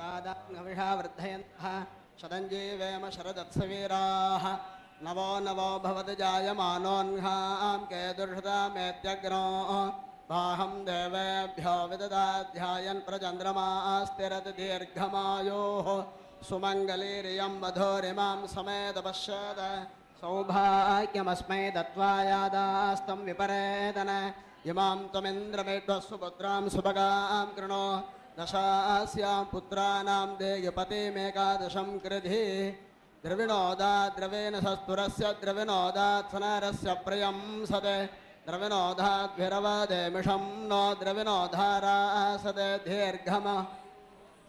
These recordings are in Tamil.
तादाङ्गविषा वर्धयन्तः शतञ्जीवेम शरदत्सवीराः नवो नवो भवति जायमानोऽह्नां केतुर्षतामेत्यग्नो बाहं देवेभ्यो विददाध्यायन् प्रचन्द्रमास्तिरति दीर्घमायोः, सुमङ्गलीरियं वधोरिमां समेतपश्यत सौभाग्यमस्मै दत्त्वायादास्तं विपरेदन, इमां त्वमिन्द्रमेढ्वः सुपुत्रां सुभगां कृणो दशास्यां पुत्राणां देयपतिमेकादशं कृधि। द्रविणोदात् द्रवेण सस्तुरस्य, द्रविणोदात् सनरस्य प्रियं सदे द्रविणोदाद्भिरवदेमिषं नो द्रविणोधारासदे दीर्घम।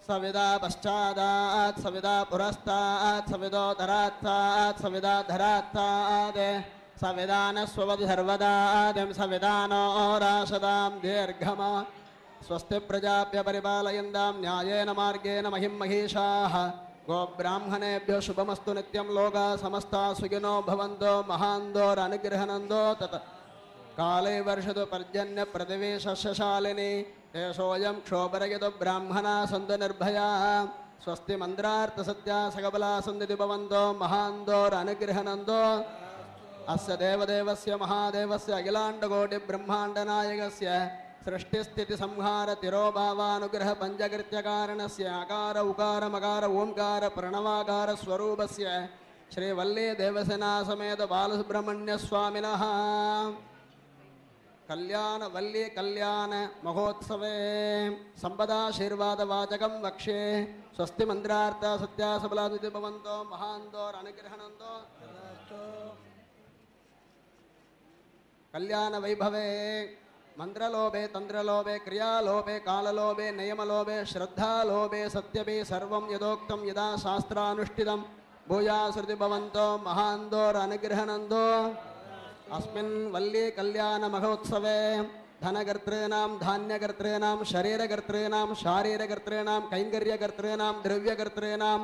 सविदा पश्चादात्, सविदा पुरस्तात् सविदोधरात्तात् सविदा धरात्तात्। सविदानस्ववति सर्वदादिं सविदानो राशदां दीर्घम। స్వస్తి ప్రజాభ్య పరిపాలయందాం న్యాయేన మార్గేణ మహిం మహిషా. గోబ్రాహ్మణేభ్యో శుభమస్తు నిత్యం లోగా సమస్త సుగినో భవంతో మహాందోరనుగ్రహనందో తత్. కాళే వర్షదు పర్జన్య పృథివీ సస్యశాలిని. దేశోయం క్షోభరయదు బ్రాహ్మణా సందు నిర్భయా. స్వస్తి మంద్రార్థ సత్యా సకబలా సందితి భవంతో మహాందోరనుగ్రహనందో అస్య దేవదేవస్య మహాదేవస్య అఖిలాండకోటి బ్రహ్మాండనాయకస్య. सृष्टिस्थित संहार तिरोभावानुग्रह पंचकृत्यकारण से आकार, उकार, मकार, ओंकार उकारमकार ओङ्कार प्रणवाकारस्वरूपस्य श्रीवल्ली देवसेनासमेत बालसुब्रह्मण्यस्वामिनः कल्याणवल्ली कल्याणमहोत्सवे सम्पदाशीर्वादवाचकं वक्षे स्वस्ति मन्त्रार्था सत्यासबलादिति अनुग्रहण कल्याण वैभवे மந்திரலோபே தந்திரலோபே கிரியாலோபே காலலோபே நயமலோபே ஸ்ரத்தாலோபே சத்யபே சர்வம் யதோக்தம் யதா சாஸ்திரானுஷ்டிதம். பூயாசிருதிபவந்தோ மகாந்தோர் அனுகிரகணந்தோ அஸ்மின் வல்லே கல்யாண மகோத்சவே. தனகர்த்தॄணாம் தானியகர்த்தॄணாம் சரீரகர்த்தॄணாம் சாரீரகர்த்தॄணாம் கைங்கரியகர்த்தॄணாம் திரவியகர்த்தॄணாம்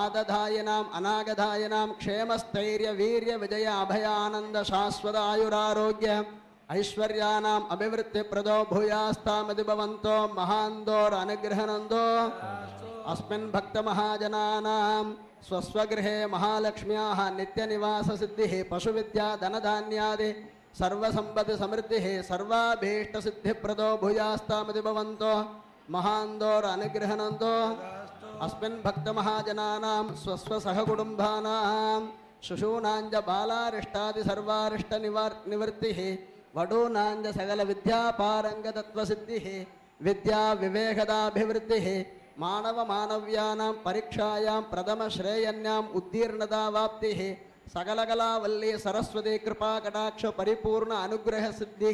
ஆததாயினாம் அநாகதாயினாம் க்ஷேமஸ்தைரிய வீரிய விஜய அபய ஆனந்த சாஸ்வத ஆயுராரோக்கியம் ऐश्वर्याणाम् अभिवृद्धिप्रदो भूयास्तामति भवन्तो महान्दोरनुगृहनन्दो अस्मिन् भक्तमहाजनानां स्वस्वगृहे महालक्ष्म्याः नित्यनिवाससिद्धिः, पशुविद्या, धनधान्यादि सर्वसम्पत्तिसमृद्धिः सर्वाभीष्टसिद्धिप्रदो भूयास्तामति भवन्तो महान्दोरनुगृहनन्दो अस्मिन् भक्तमहाजनानां स्वस्वसहकुटुम्बानां शिशूनाञ्च बालारिष्टादिसर्वारिष्टनिवार् निवृत्तिः வடூனாஞ்ச சகல வித்யா பாரங்க தத்துவசித்தி வித்யா விவேகதாபிவிருத்தி மாணவ மாணவியானாம் பரீட்சாயாம் பிரதம ஸ்ரேயன்யாம் உத்தீர்ணதா வாப்தி சகலகலாவல்லி சரஸ்வதி கிருபா கடாட்ச பரிபூர்ண அனுகிரக சித்தி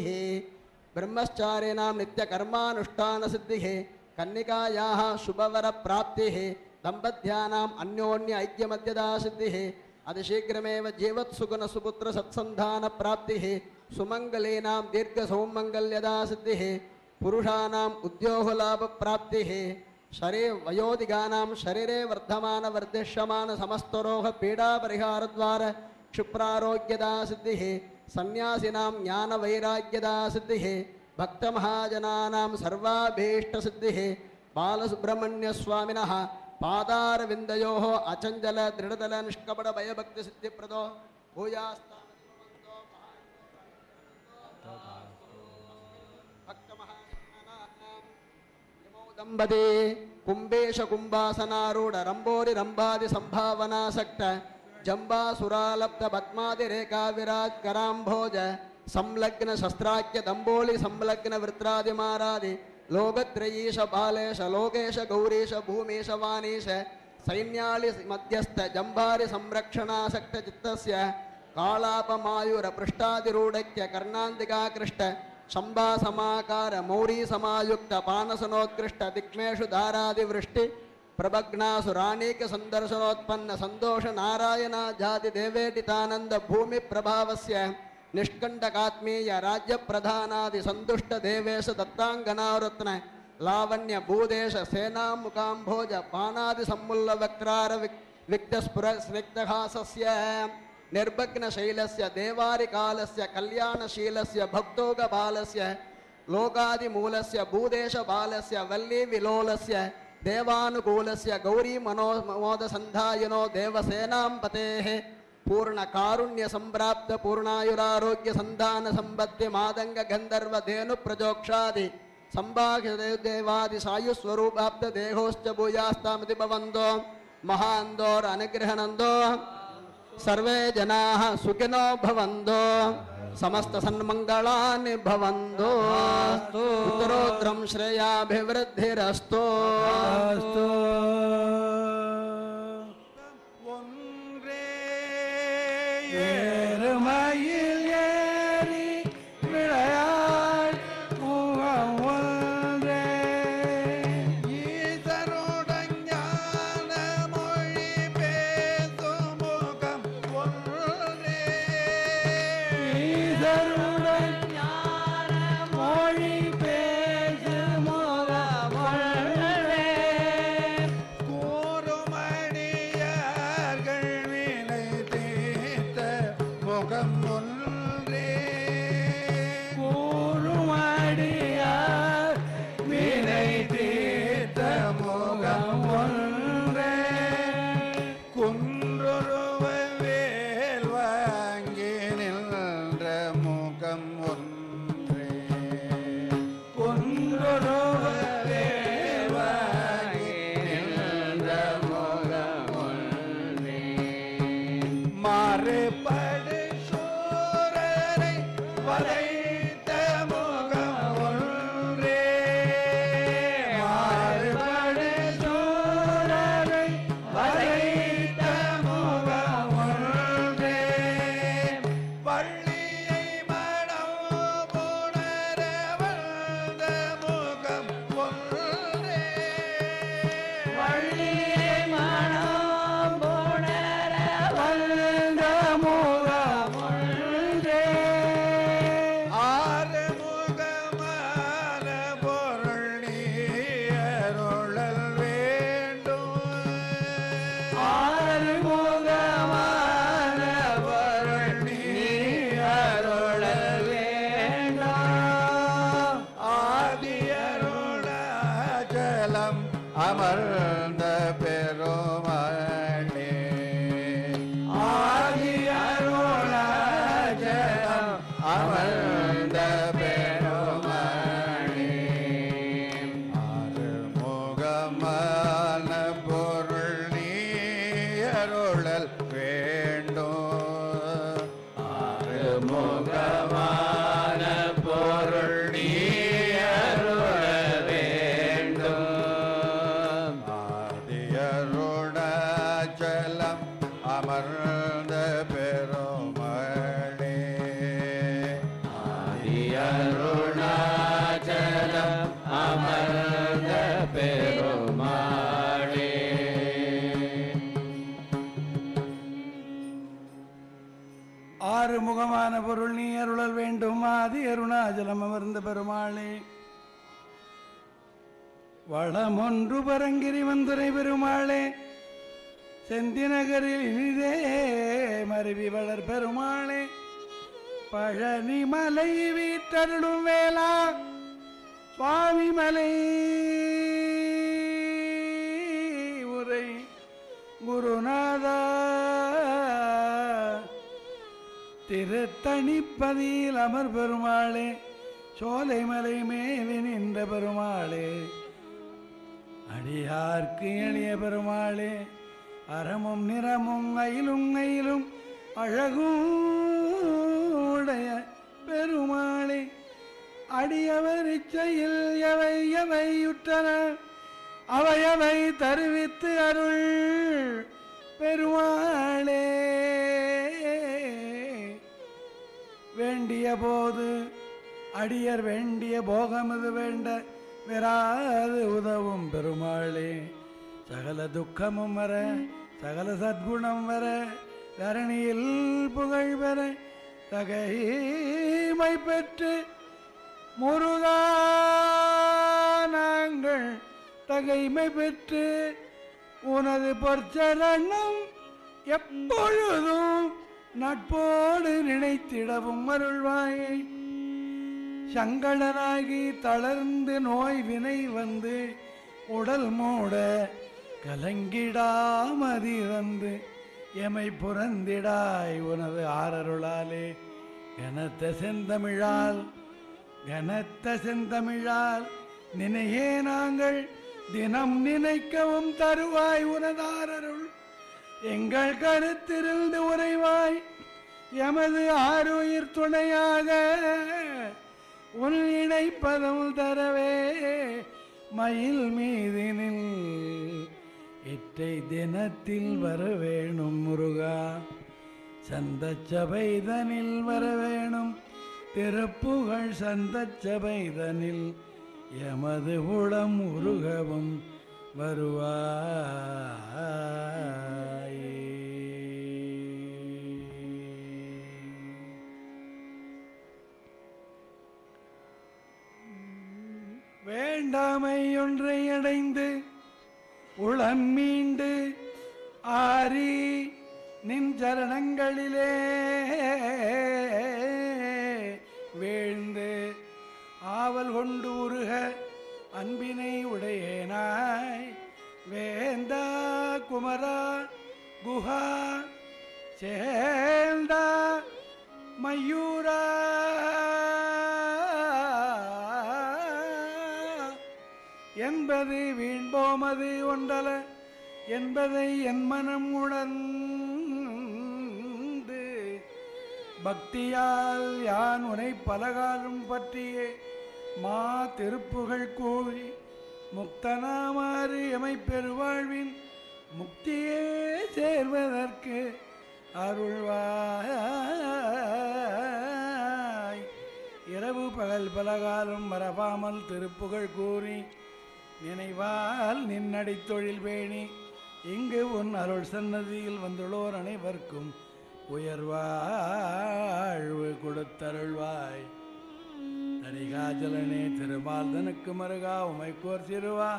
பிரம்மச்சாரிணாம் நித்திய கர்மானுஷ்டான சித்தி கன்னிகாயாக சுபவர பிராப்தி தம்பத்தியானாம் அந்யோன்ய ஐக்கியமத்தியதா சித்தி அதிசீக்கிரமேவ ஜீவத் சுகுண சுபுத்திர சத்சந்தான பிராப்தி शुभवरप्राप्तिः दम्पत्यानाम् अन्योन्य ऐक्यमध्यदासिद्धिः अतिशीघ्रमेव जीवत्सुगुणसुपुत्रसत्सन्धानप्राप्तिः सुमङ्गलीनां दीर्घसौमङ्गल्यदासिद्धिः पुरुषाणाम् उद्योगलाभप्राप्तिः शरीर वयोधिकानां शरीरे वर्धमानवर्धिष्यमानसमस्तरोः पीडापरिहारद्वारा क्षिप्रारोग्यदासिद्धिः सन्न्यासिनां ज्ञानवैराग्यदासिद्धिः भक्तमहाजनानां सर्वाभीष्टसिद्धिः बालसुब्रह्मण्यस्वामिनः पादारविन्दयोः अचञ्चल दृढतल ಕಂಬದೆ ಕುಂಬೇಶ ಕುಂಬಾಸನಾರೂಢ ರಂಬೋರಿ ರಂಭಾದಿ ಸಂಭಾವನಾಸಕ್ತ ಜಂಬಾಸುರಾಲಬ್ಧ ಪದ್ಮಾದಿ ರೇಖಾ ವಿರಾಜ್ ಕರಾಂಭೋಜ ಸಂಲಗ್ನ ಶಸ್ತ್ರಾಖ್ಯ ದಂಬೋಳಿ ಸಂಲಗ್ನ ವೃತ್ರಾದಿ ಮಾರಾದಿ ಲೋಕತ್ರಯೀಶ ಬಾಲೇಶ ಲೋಕೇಶ ಗೌರೀಶ ಭೂಮೀಶ ವಾನೀಶ ಸೈನ್ಯಾಳಿ ಮಧ್ಯಸ್ಥ ಜಂಬಾರಿ ಸಂರಕ್ಷಣಾಸಕ್ತ ಚಿತ್ತಸ್ಯ ಕಾಳಾಪಮಾಯುರ ಪೃಷ್ಟಾದಿರೂಢಕ್ಯ ಕರ್ಣಾಂತಿಕಾಕೃಷ್ಟ शंबा समाकार मौरी समायुक्त पानसनोत्कृष्ट दिग्मेशु धारादि वृष्टि प्रभग्नासु राणीक संदर्शनोत्पन्न संतोष नारायण जाति देवेटितानंद भूमि प्रभावस्य निष्कंटकात्मीय राज्य प्रधानादि संतुष्ट देवेश दत्तांगनावरत्न, लावण्य भूदेश सेना मुकाम्भोज पानादि सम्मुल्ल वक्रार विक्तस्फुर स्निग्धहासस्य निर्भग्नशैलस्य, देवारिकालस्य, कल्याणशीलस्य, भक्तोगबालस्य, लोकादिमूलस्य, भूदेशबालस्य, वल्लीविलोलस्य, देवानुकूलस्य गौरी मनो मोदसन्धायनो देवसेनां पतेः पूर्णकारुण्यसम्प्राप्त पूर्णायुरारोग्यसन्धानसम्पत्तिमादङ्गगन्धर्वधेनुप्रजोक्षादि सम्भाषदेवादिसायुस्वरूपाब्द देहोश्च भूयास्तामिति भवन्तो महान्दोरनुग्रहनन्दो सर्वे जनाः सुखिनो भवन्तो समस्तसन्मङ्गलानि भवन्तो उत्तरोत्तरं श्रेयाभिवृद्धिरस्तु அஸ்து ஒன்றே ஏறுமயில் அமர்ந்த பெருமாளே அருமுகமான பொருள் நீ அருளல் வேண்டும். அருமுகமான பொருள் நீ அருள வேண்டும். ஆதியருணாச்சலம் வேண்டும் ஆதி அருணாச்சலம் அமர்ந்த பெருமாளே. வளமொன்று பரங்கிரி வந்துரை பெருமாளே. செந்திநகரில் இனிதே மருவி வளர் பெருமாளே. பழனி மலை வீட்டருளும் வேளா. சுவாமி மலை உரை. குருநாதா திருத்தணிப்பதியில் அமர் பெருமாளே சோலைமலை மேவி நின்ற பெருமாளே. அடியார்க்கு எளிய பெருமாளே அறமும் நிறமும் அயிலும் அயிலும் அழகூடைய பெருமாளே. அடியவர் இச்சையில் எவை எவை உற்றன அவையவை தருவித்து அருள் பெருமாளே. வேண்டிய போது அடியர் வேண்டிய போகமது வேண்ட விராது உதவும் பெருமாளே. சகல துக்கமும் வர சகல சத்குணம் வர தரணியில் புகழ் பெற தகைமை பெற்று முருகா நாங்கள் தகைமை பெற்று உனது பொற்சரணம் எப்பொழுதும் நட்போடு நினைத்திடவும் அருள்வாயை. சங்கடனாகி தளர்ந்து நோய் வினை வந்து உடல் மூட கலங்கிடாமதிறந்து எமை புறந்திடாய் உனது ஆரருளாலே கனத்த செந்தமிழால் கனத்த செந்தமிழால் நினையே நாங்கள் தினம் நினைக்கவும் தருவாய் உனதாரருள் எங்கள் கருத்திருந்து உறைவாய் எமது ஆறுயிர் துணையாக உன் இணைப்பதம் தரவே மயில் மீதினில் இட்டை தினத்தில் வரவேணும் முருகா. சந்த சபைதனில் வரவேணும். திருப்புகழ் சந்த சபைதனில் எமது உளம் உருகவும் வருவாயே வேண்டாமை ஒன்றை அடைந்து உளம் மீண்டு ஆரி நின் சரணங்களிலே வீழ்ந்து ஆவல் கொண்டு உருக அன்பினை உடையேனாய். வேந்தா குமரா குஹா சேந்தா மயூரா என்பது வீண்போமது ஒன்றல என்பதை என் மனம் உணர்ந்து பக்தியால் யான் உனை பலகாலம் பற்றியே மா திருப்புகள் கூறி முக்தனாமாறு எமை பெருவாழ்வின் முக்தியே சேர்வதற்கு அருள்வாய். இரவு பகல் பலகாலம் மறவாமல் திருப்புகழ் கூறி நினைவால் நின்னடி தொழில் பேணி இங்கு உன் அருள் சன்னதியில் வந்துள்ளோர் அனைவர்க்கும் உயர்வாழ்வு கொடுத்தருள்வாய். தனிகாஜலனே திருமால் தனக்கு மருகா உமைக்கோர் சிறுவா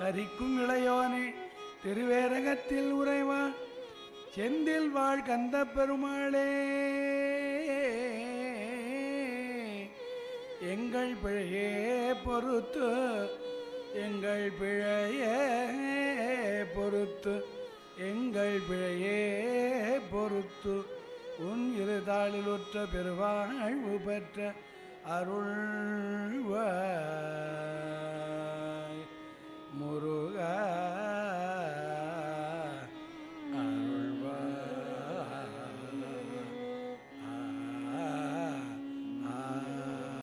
கரிக்கும் இளையோனே திருவேரகத்தில் உறைவா செந்தில் வாழ் கந்த பெருமாளே. எங்கள் பிழையே பொறுத்து எங்கள் பிழையே பொறுத்து எங்கள் பிழையே பொறுத்து. உன் இருதாளில் உற்ற பெருவாழ்வு பெற்ற அருள்வ முருகா